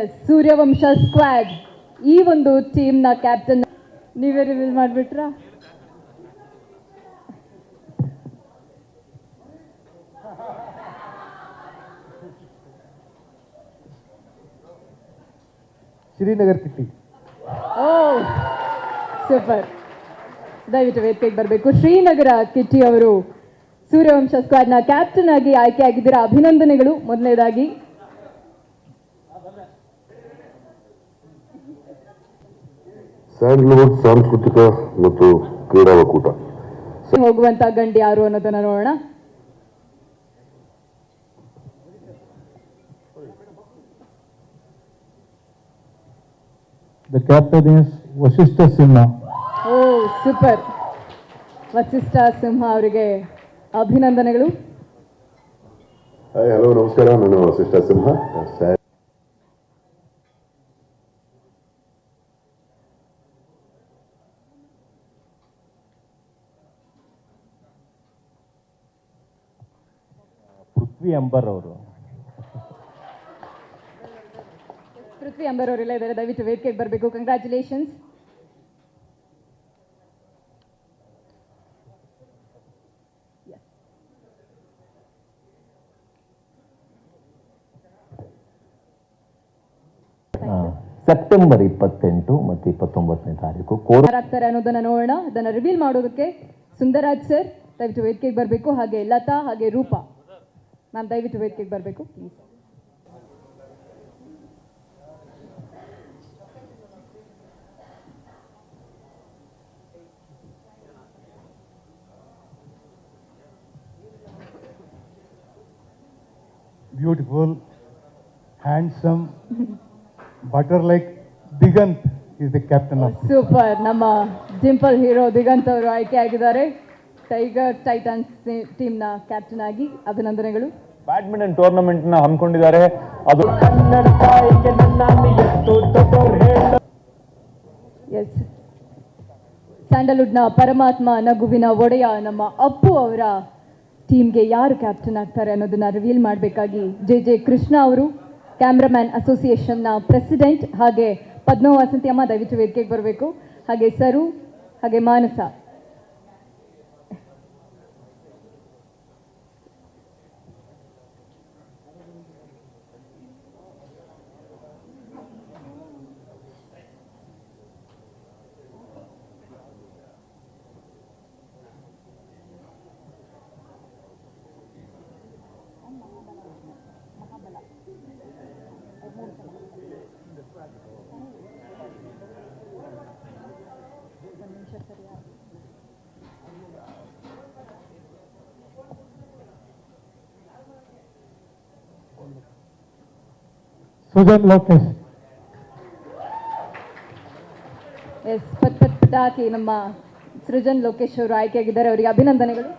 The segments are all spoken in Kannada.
ಎಸ್ ಸೂರ್ಯವಂಶ ಸ್ಕ್ವಾಡ್ ಈ ಒಂದು ಟೀಮ್ನ ಕ್ಯಾಪ್ಟನ್ ನೀವೇ ರಿವೀಲ್ ಮಾಡಿಬಿಟ್ರಾ? ಶ್ರೀನಗರ್ ಕಿಟ್ಟಿ ಓ ಸೂಪರ್ ದಯವಿಟ್ಟು ವೇದಿಕೆಗೆ ಬರಬೇಕು. ಶ್ರೀನಗರ ಕಿಟ್ಟಿ ಅವರು ಸೂರ್ಯವಂಶ ಸ್ಕ್ವಾಡ್ನ ಕ್ಯಾಪ್ಟನ್ ಆಗಿ ಆಯ್ಕೆಯಾಗಿದ್ದೀರಾ? ಅಭಿನಂದನೆಗಳು. ಮೊದಲನೇದಾಗಿ ಸ್ಯಾಂಡಲ್ವುಡ್ ಸಾಂಸ್ಕೃತಿಕ ಮತ್ತು ಕ್ರೀಡಾ ಒಕ್ಕೂಟ. ಹೋಗುವಂತ ಗಂಡಿ ಯಾರು ಅನ್ನೋದನ್ನ ನೋಡೋಣ. The captain is Vasishta Simha oh super Vasishta Simha ಅವರಿಗೆ ಅಭಿನಂದನೆಗಳು. ಹಾಯ್ ಹಲೋ ನಮಸ್ಕಾರ. ನಾನು ಸಿಸ್ಟರ್ ಸಿಂಹ. ಪೃಥ್ವಿ ಅಂಬರ್ ಅವರು. ಪೃಥ್ವಿ ಅಂಬರ್ ಅವರೆಲ್ಲ ಇದ್ದಾರೆ. ದಯವಿಟ್ಟು ವೇದಿಕೆಗೆ ಬರಬೇಕು. ಕಂಗ್ರ್ಯಾಚುಲೇಷನ್ಸ್ ಸೆಪ್ಟೆಂಬರ್ ಇಪ್ಪತ್ತೆಂಟು ಮತ್ತು ಇಪ್ಪತ್ತೊಂಬತ್ತನೇ ತಾರೀಕು ಕೋರಾಗ್ತಾರೆ ಅನ್ನೋದನ್ನ ನೋಡೋಣ. ಅದನ್ನ ರಿವೀಲ್ ಮಾಡೋದಕ್ಕೆ ಸುಂದರಾಜ್ ಸರ್ ದಯವಿಟ್ಟು ವೇದಿಕೆಗೆ ಬರಬೇಕು. ಹಾಗೆ ಲತಾ ಹಾಗೆ ರೂಪಾ. ಮ್ಯಾಮ್ ದಯವಿಟ್ಟು ವೇದಿಕೆಗೆ ಬರಬೇಕು please beautiful handsome butter like Diganth is the captain of super ನಮ್ಮ ಡಿಂಪಲ್ ಹೀರೋ ದಿಗಂತ್ ಅವರು ಆಯ್ಕೆ ಆಗಿದ್ದಾರೆ. ಟೈಗರ್ ಟೈಟನ್ಸ್ ಟೀಮ್ನ ಕ್ಯಾಪ್ಟನ್ ಆಗಿ ಅಭಿನಂದನೆಗಳು. ಬ್ಯಾಡ್ಮಿಂಟನ್ ಟೂರ್ನಮೆಂಟ್ನ ಹಮ್ಮಿಕೊಂಡಿದ್ದಾರೆ. ಅದು ಎಸ್ ಸ್ಯಾಂಡಲ್ವುಡ್ನ ಪರಮಾತ್ಮ ನಗುವಿನ ಒಡೆಯ ನಮ್ಮ ಅಪ್ಪು ಅವರ ಟೀಮ್ಗೆ ಯಾರು ಕ್ಯಾಪ್ಟನ್ ಆಗ್ತಾರೆ ಅನ್ನೋದನ್ನ ರಿವೀಲ್ ಮಾಡಬೇಕಾಗಿ ಜೆ ಜೆ ಕೃಷ್ಣ ಅವರು ಕ್ಯಾಮ್ರಾಮ್ಯಾನ್ ಅಸೋಸಿಯೇಷನ್ನ ಪ್ರೆಸಿಡೆಂಟ್ ಹಾಗೆ ಪದ್ಮ ಅಮ್ಮ ದಯವಿಟ್ಟು ವೇದಿಕೆಗೆ ಬರಬೇಕು. ಹಾಗೆ ಸರು ಹಾಗೆ ಮಾನಸ ಸುಜನ್ ಲೋಕೇಶ್ ಎಸ್ ಪಟ್ ಪಟ್ ಪಟಾಕಿ ನಮ್ಮ ಸೃಜನ್ ಲೋಕೇಶ್ ಅವರು ಆಯ್ಕೆಯಾಗಿದ್ದಾರೆ ಅವರಿಗೆ ಅಭಿನಂದನೆಗಳು.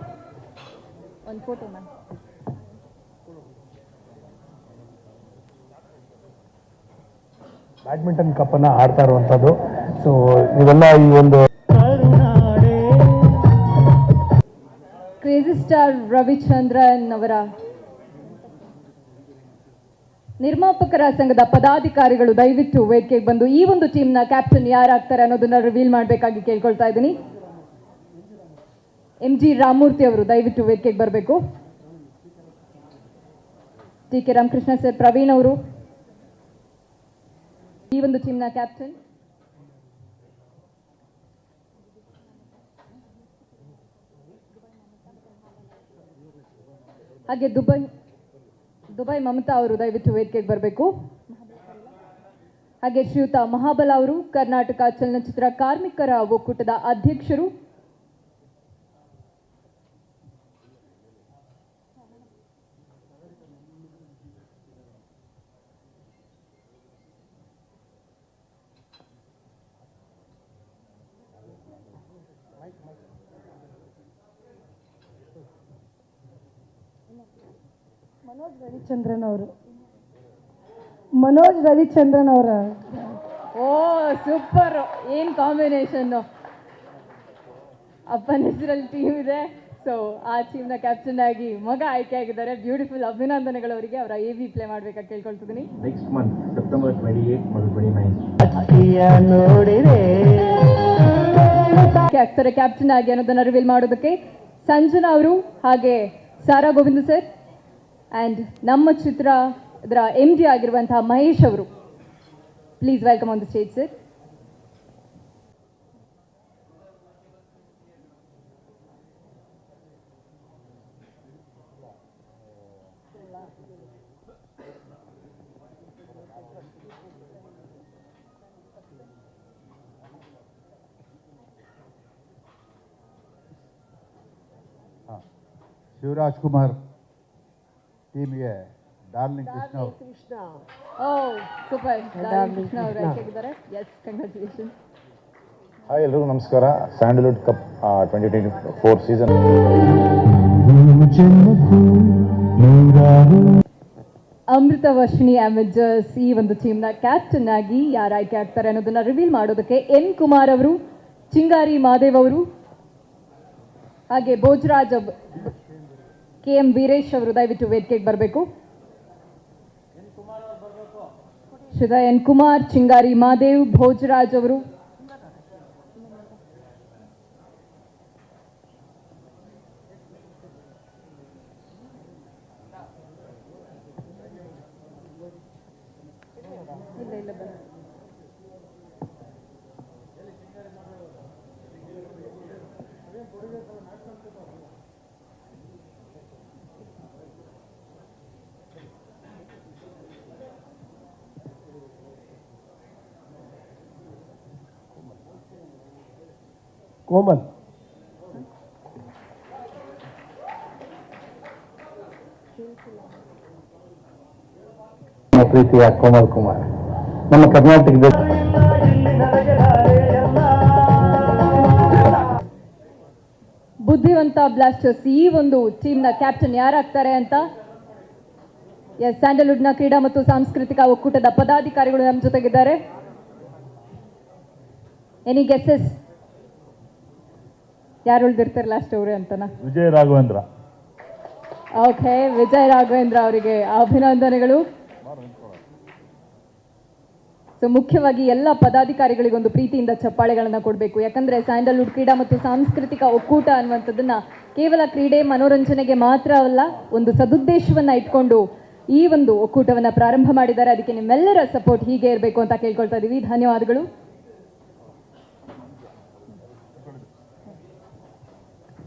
ಒಂದು ಫೋಟೋ ಮ್ಯಾಮ್ ಬ್ಯಾಡ್ಮಿಂಟನ್ ಕಪ್ಪನ್ನು ಆಡ್ತಾ ಇರುವಂಥದ್ದು. ಸೊ ಇವೆಲ್ಲ ಈ ಒಂದು ಕ್ರೇಜಿ ಸ್ಟಾರ್ ರವಿಚಂದ್ರನ್ ಅವರ ನಿರ್ಮಾಪಕರ ಸಂಘದ ಪದಾಧಿಕಾರಿಗಳು ದಯವಿಟ್ಟು ವೇದಿಕೆಗೆ ಬಂದು ಈ ಒಂದು ಟೀಮ್ನ ಕ್ಯಾಪ್ಟನ್ ಯಾರಾಗ್ತಾರೆ ಅನ್ನೋದನ್ನ ರಿವೀಲ್ ಮಾಡಬೇಕಾಗಿ ಕೇಳ್ಕೊಳ್ತಾ ಇದ್ದೀನಿ. ಎಂ ಜಿ ರಾಮಮೂರ್ತಿ ಅವರು ದಯವಿಟ್ಟು ವೇದಿಕೆಗೆ ಬರಬೇಕು. T K Ramakrishna sir Praveen ಅವರು. ಈ ಒಂದು ಟೀಮ್ನ ಕ್ಯಾಪ್ಟನ್ ಹಾಗೆ ದುಬೈ ದುಬೈ ಮಮತಾ ಅವರು ದಯವಿಟ್ಟು ವೇದಿಕೆಗೆ ಬರಬೇಕು. ಹಾಗೆ ಶ್ರೀಯುತ ಮಹಾಬಲ ಅವರು ಕರ್ನಾಟಕ ಚಲನಚಿತ್ರ ಕಾರ್ಮಿಕರ ಒಕ್ಕೂಟದ ಅಧ್ಯಕ್ಷರು ಮನೋಜ್ ರವಿಚಂದ್ರನ್ ಅವರು. ಮನೋಜ್ ರವಿಚಂದ್ರನ್ ಅವರ. ಓ ಸೂಪರ್ ಏನ್ ಕಾಂಬಿನೇಷನ್ ಅಪ್ಪನ ಹೆಸರಲ್ಲಿ ಟೀಮ್ ಇದೆ. ಸೊ ಆ ಟೀಮ್ನ ಕ್ಯಾಪ್ಟನ್ ಆಗಿ ಮಗ ಆಯ್ಕೆ ಆಗಿದ್ದಾರೆ. ಬ್ಯೂಟಿಫುಲ್ ಅಭಿನಂದನೆಗಳು ಅವರಿಗೆ ಅವರ ಎ ವಿ ಪ್ಲೇ ಮಾಡ್ಬೇಕಂತ ಕೇಳ್ಕೊಳ್ತಿದ್ದೀನಿ. Next month September twenty eight twenty nine ಆಯ್ಕೆ ಆಗ್ತಾರೆ ಕ್ಯಾಪ್ಟನ್ ಆಗಿ ಅನ್ನೋದನ್ನ ರಿವೀಲ್ ಮಾಡೋದಕ್ಕೆ? ಸಂಜನಾ ಅವರು ಹಾಗೆ ಸಾರಾ ಗೋವಿಂದ ಸರ್ ಆ್ಯಂಡ್ ನಮ್ಮ ಚಿತ್ರ ಇದರ ಎಂ ಡಿ ಆಗಿರುವಂತಹ ಮಹೇಶ್ ಅವರು please welcome on the stage sir Shivaraj Kumar. ಟೀಮ್ಗೆ ಡಾರ್ಲಿಂಗ್ ಕೃಷ್ಣ ಅವರು. ಓ ಸೂಪರ್ ಕೃಷ್ಣ ಅವರು ಆಯ್ಕೆ ಆಗಿದ್ದಾರೆ ಎಸ್ ಕಂಗ್ರಾಚುಲೇಷನ್ ಹಾಯ್ ಎಲ್ಲರಿಗೂ ನಮಸ್ಕಾರ. Sandalwood cup twenty twenty four season Amrutha Varshini Avengers ಈ ಒಂದು ಟೀಮ್ನ ಕ್ಯಾಪ್ಟನ್ ಆಗಿ ಯಾರು ಆಯ್ಕೆ ಆಗ್ತಾರೆ ಅನ್ನೋದನ್ನ ರಿವೀಲ್ ಮಾಡೋದಕ್ಕೆ ಎನ್ ಕುಮಾರ್ ಅವರು ಚಿಂಗಾರಿ ಮಾದೇವ್ ಅವರು ಹಾಗೆ ಭೋಜರಾಜ್ ಕೆ ಎಂ ವೀರೇಶ್ ಅವರು ದಯವಿಟ್ಟು ವೇದಿಕೆಗೆ ಬರಬೇಕು. ಶ್ರೀದ ಎನ್ ಕುಮಾರ್ ಚಿಂಗಾರಿ ಮಾದೇವ್ ಭೋಜರಾಜ್ ಅವರು. ಕೋಮಲ್ ಪ್ರೀತಿಯ ಕೋಮಲ್ ಕುಮಾರ್. ನಮ್ಮ ಕರ್ನಾಟಕದ ಬುದ್ಧಿವಂತ ಬ್ಲಾಸ್ಟರ್ಸ್ ಈ ಒಂದು ಟೀಮ್ನ ಕ್ಯಾಪ್ಟನ್ ಯಾರಾಗ್ತಾರೆ ಅಂತ? ಎಸ್ನ ಕ್ರೀಡಾ ಮತ್ತು ಸಾಂಸ್ಕೃತಿಕ ಒಕ್ಕೂಟದ ಪದಾಧಿಕಾರಿಗಳು ನಮ್ಮ ಜೊತೆಗಿದ್ದಾರೆ. ಎನಿ ಗೆಸ್ಸಸ್ ಯಾರು ಉಳಿದಿರ್ತಾರೆ ಲಾಸ್ಟ್ ಅವರು ಅಂತನಾ? ವಿಜಯ್ ರಾಘವೇಂದ್ರ. ಓಕೆ ವಿಜಯ್ ರಾಘವೇಂದ್ರ ಅವರಿಗೆ ಅಭಿನಂದನೆಗಳು. ಸೊ ಮುಖ್ಯವಾಗಿ ಎಲ್ಲ ಪದಾಧಿಕಾರಿಗಳಿಗೊಂದು ಪ್ರೀತಿಯಿಂದ ಚಪ್ಪಾಳೆಗಳನ್ನ ಕೊಡಬೇಕು. ಯಾಕಂದ್ರೆ ಸ್ಯಾಂಡಲ್ವುಡ್ ಕ್ರೀಡಾ ಮತ್ತು ಸಾಂಸ್ಕೃತಿಕ ಒಕ್ಕೂಟ ಅನ್ನುವಂಥದ್ದನ್ನ ಕೇವಲ ಕ್ರೀಡೆ ಮನೋರಂಜನೆಗೆ ಮಾತ್ರ ಅಲ್ಲ ಒಂದು ಸದುದ್ದೇಶವನ್ನ ಇಟ್ಕೊಂಡು ಈ ಒಂದು ಒಕ್ಕೂಟವನ್ನ ಪ್ರಾರಂಭ ಮಾಡಿದ್ದಾರೆ. ಅದಕ್ಕೆ ನಿಮ್ಮೆಲ್ಲರ ಸಪೋರ್ಟ್ ಹೀಗೆ ಇರಬೇಕು ಅಂತ ಕೇಳ್ಕೊಳ್ತಾ ಇದ್ದೀವಿ ಧನ್ಯವಾದಗಳು.